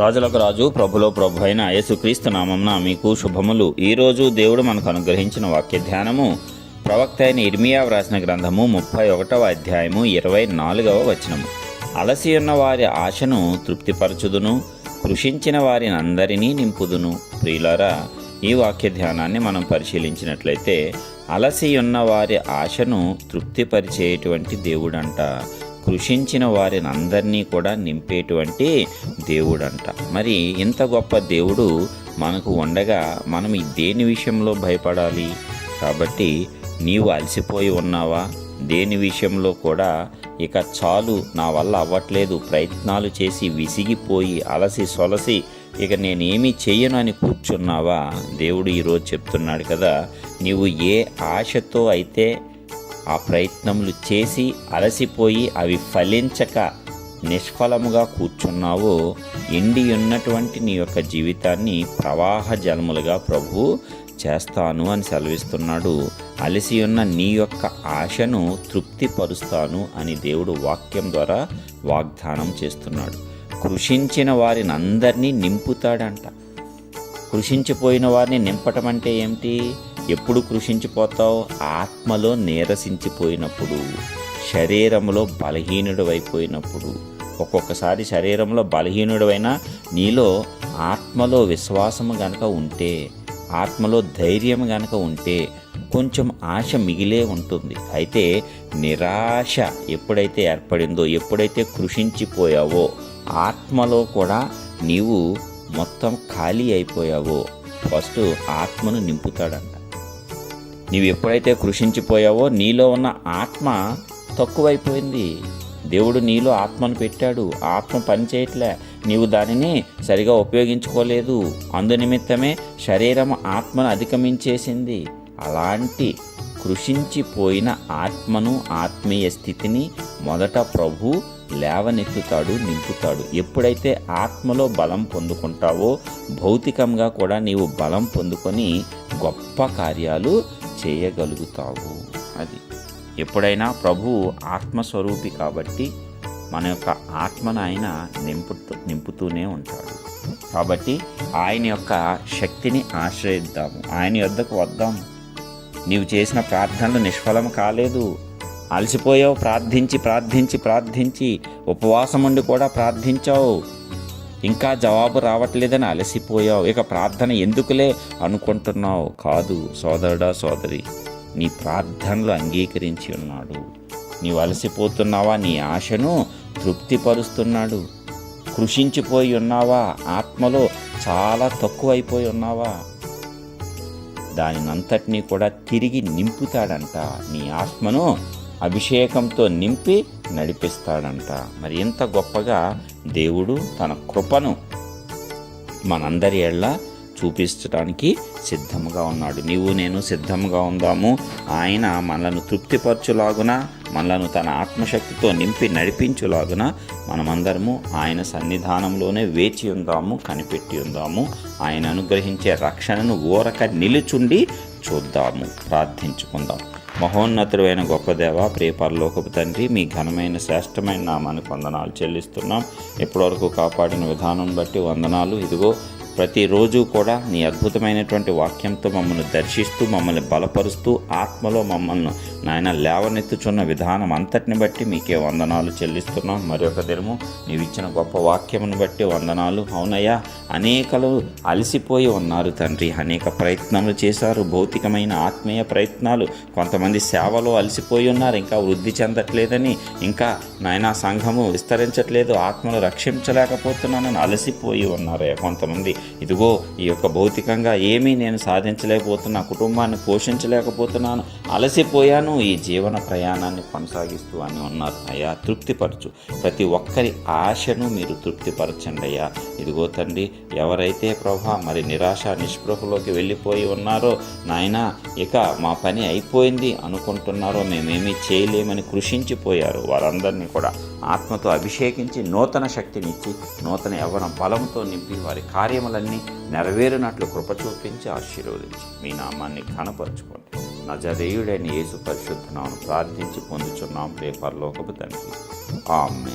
రాజులకు రాజు ప్రభులో ప్రభు అయిన యేసుక్రీస్తు నామంన మీకు శుభములు. ఈరోజు దేవుడు మనకు అనుగ్రహించిన వాక్య ధ్యానము ప్రవక్త అయిన ఇర్మియా వ్రాసిన గ్రంథము ముప్పై ఒకటవ అధ్యాయము ఇరవై నాలుగవ వచనము. అలసి ఉన్న వారి ఆశను తృప్తిపరచుదును కృషించిన వారిని అందరినీ నింపుదును. ప్రియులారా ఈ వాక్య ధ్యానాన్ని మనం పరిశీలించినట్లయితే అలసి ఉన్న వారి ఆశను తృప్తిపరిచేటువంటి దేవుడంట. కృషించిన వారిని అందరినీ కూడా నింపేటువంటి దేవుడంట. మరి ఇంత గొప్ప దేవుడు మనకు ఉండగా మనం ఈ దేని విషయంలో భయపడాలి? కాబట్టి నీవు అలసిపోయి ఉన్నావా? దేని విషయంలో కూడా ఇక చాలు నా వల్ల అవ్వట్లేదు. ప్రయత్నాలు చేసి విసిగిపోయి అలసి సొలసి ఇక నేనేమీ చెయ్యను అని కూర్చున్నావా? దేవుడు ఈరోజు చెప్తున్నాడు కదా నీవు ఏ ఆశతో అయితే ఆ ప్రయత్నములు చేసి అలసిపోయి అవి ఫలించక నిష్ఫలముగా కూర్చున్నావో ఎండి ఉన్నటువంటి నీ యొక్క జీవితాన్ని ప్రవాహ జలములుగా ప్రభు చేస్తాను అని సెలవిస్తున్నాడు. అలసి ఉన్న నీ యొక్క ఆశను తృప్తిపరుస్తాను అని దేవుడు వాక్యం ద్వారా వాగ్దానం చేస్తున్నాడు. కృషించిన వారిని అందరినీ నింపుతాడంట. కృషించిపోయిన వారిని నింపటం అంటే ఏమిటి? ఎప్పుడు కృషించిపోతావు? ఆత్మలో నీరసించిపోయినప్పుడు శరీరంలో బలహీనుడు అయిపోయినప్పుడు ఒక్కొక్కసారి శరీరంలో బలహీనుడైనా నీలో ఆత్మలో విశ్వాసము గనక ఉంటే ఆత్మలో ధైర్యం గనక ఉంటే కొంచెం ఆశ మిగిలే ఉంటుంది. అయితే నిరాశ ఎప్పుడైతే ఏర్పడిందో ఎప్పుడైతే కృషించిపోయావో ఆత్మలో కూడా నీవు మొత్తం ఖాళీ అయిపోయావో ఫస్ట్ ఆత్మను నింపుతాడంట. నీవు ఎప్పుడైతే కృషించిపోయావో నీలో ఉన్న ఆత్మ తక్కువైపోయింది. దేవుడు నీలో ఆత్మను పెట్టాడు. ఆత్మ పనిచేయట్లే నీవు దానిని సరిగా ఉపయోగించుకోలేదు. అందునిమిత్తమే శరీరం ఆత్మను అధిగమించేసింది. అలాంటి కృషించిపోయిన ఆత్మను ఆత్మీయ స్థితిని మొదట ప్రభు లేవనెత్తుతాడు నింపుతాడు. ఎప్పుడైతే ఆత్మలో బలం పొందుకుంటావో భౌతికంగా కూడా నీవు బలం పొందుకొని గొప్ప కార్యాలు చేయగలుగుతావు. అది. ఎప్పుడైనా ప్రభు ఆత్మస్వరూపి కాబట్టి మన యొక్క ఆత్మను ఆయన నింపుతూ నింపుతూనే ఉంటాడు. కాబట్టి ఆయన యొక్క శక్తిని ఆశ్రయిద్దాము. ఆయన యొద్దకు వద్దాము నీవు చేసిన ప్రార్థనలు నిష్ఫలం కాలేదు. అలసిపోయావు ప్రార్థించి ప్రార్థించి ప్రార్థించి. ఉపవాసం ఉండి కూడా ప్రార్థించావు. ఇంకా జవాబు రావట్లేదని అలసిపోయావు. ఇక ప్రార్థన ఎందుకులే అనుకుంటున్నావు? కాదు సోదరుడా సోదరి నీ ప్రార్థనలు అంగీకరించి ఉన్నాడు. నీవు అలసిపోతున్నావా? నీ ఆశను తృప్తిపరుస్తున్నాడు. కృషించిపోయి ఉన్నావా? ఆత్మలో చాలా తక్కువైపోయి ఉన్నావా? దానినంతటినీ కూడా తిరిగి నింపుతాడంట. నీ ఆత్మను అభిషేకంతో నింపి నడిపిస్తాడంట. మరి ఎంత గొప్పగా దేవుడు తన కృపను మనందరి ఏళ్ళ చూపించడానికి సిద్ధముగా ఉన్నాడు. నీవు నేను సిద్ధంగా ఉందాము. ఆయన మనలను తృప్తిపరచులాగున మనలను తన ఆత్మశక్తితో నింపి నడిపించులాగున మనమందరము ఆయన సన్నిధానంలోనే వేచి ఉందాము కనిపెట్టి ఉందాము. ఆయన అనుగ్రహించే రక్షణను ఓరక నిలుచుండి చూద్దాము. ప్రార్థించుకుందాం. మహోన్నతుడైన గొప్ప దేవ ప్రియ పరలోకపు తండ్రి మీ ఘనమైన శ్రేష్టమైన నామానికి వందనాలు చెల్లిస్తున్నాం. ఇప్పటివరకు కాపాడిన విధానం బట్టి వందనాలు. ఇదిగో ప్రతిరోజు కూడా నీ అద్భుతమైనటువంటి వాక్యంతో మమ్మల్ని దర్శిస్తూ మమ్మల్ని బలపరుస్తూ ఆత్మలో మమ్మల్ని నాయన లేవనెత్తుచున్న విధానం అంతటిని బట్టి మీకే వందనాలు చెల్లిస్తున్నాం. మరొక దినము నీవు ఇచ్చిన గొప్ప వాక్యమును బట్టి వందనాలు. అవునయ్యా అనేకలు అలసిపోయి ఉన్నారు తండ్రి. అనేక ప్రయత్నాలు చేశారు. భౌతికమైన ఆత్మీయ ప్రయత్నాలు. కొంతమంది సేవలో అలసిపోయి ఉన్నారు. ఇంకా వృద్ధి చెందట్లేదని ఇంకా నాయన సంఘము విస్తరించట్లేదు. ఆత్మను రక్షించలేకపోతున్నానని అలసిపోయి ఉన్నారయ్యా. కొంతమంది ఇదిగో ఈ యొక్క భౌతికంగా ఏమీ నేను సాధించలేకపోతున్నా కుటుంబాన్ని పోషించలేకపోతున్నాను అలసిపోయాను ఈ జీవన ప్రయాణాన్ని కొనసాగిస్తూ అని ఉన్నారు అయ్యా తృప్తిపరచు. ప్రతి ఒక్కరి ఆశను మీరు తృప్తిపరచండి అయ్యా. ఇదిగో తండ్రి ఎవరైతే ప్రభా మరి నిరాశ నిస్పృహలోకి వెళ్ళిపోయి ఉన్నారో నాయన ఇక మా పని అయిపోయింది అనుకుంటున్నారో మేమేమీ చేయలేమని కృషించిపోయారు వారందరినీ కూడా. ఆత్మతో అభిషేకించి నూతన శక్తినిచ్చి నూతన యవన బలంతో నింపి వారి కార్యములన్నీ నెరవేరినట్లు కృప చూపించి ఆశీర్వదించి. మీ నామాన్ని కనపరుచుకోండి నజరేయుడైన యేసు పరిశుద్ధనామను ప్రార్థించి పొందుచున్నాం. రేపర్లోకపు తండ్రి. ఆమె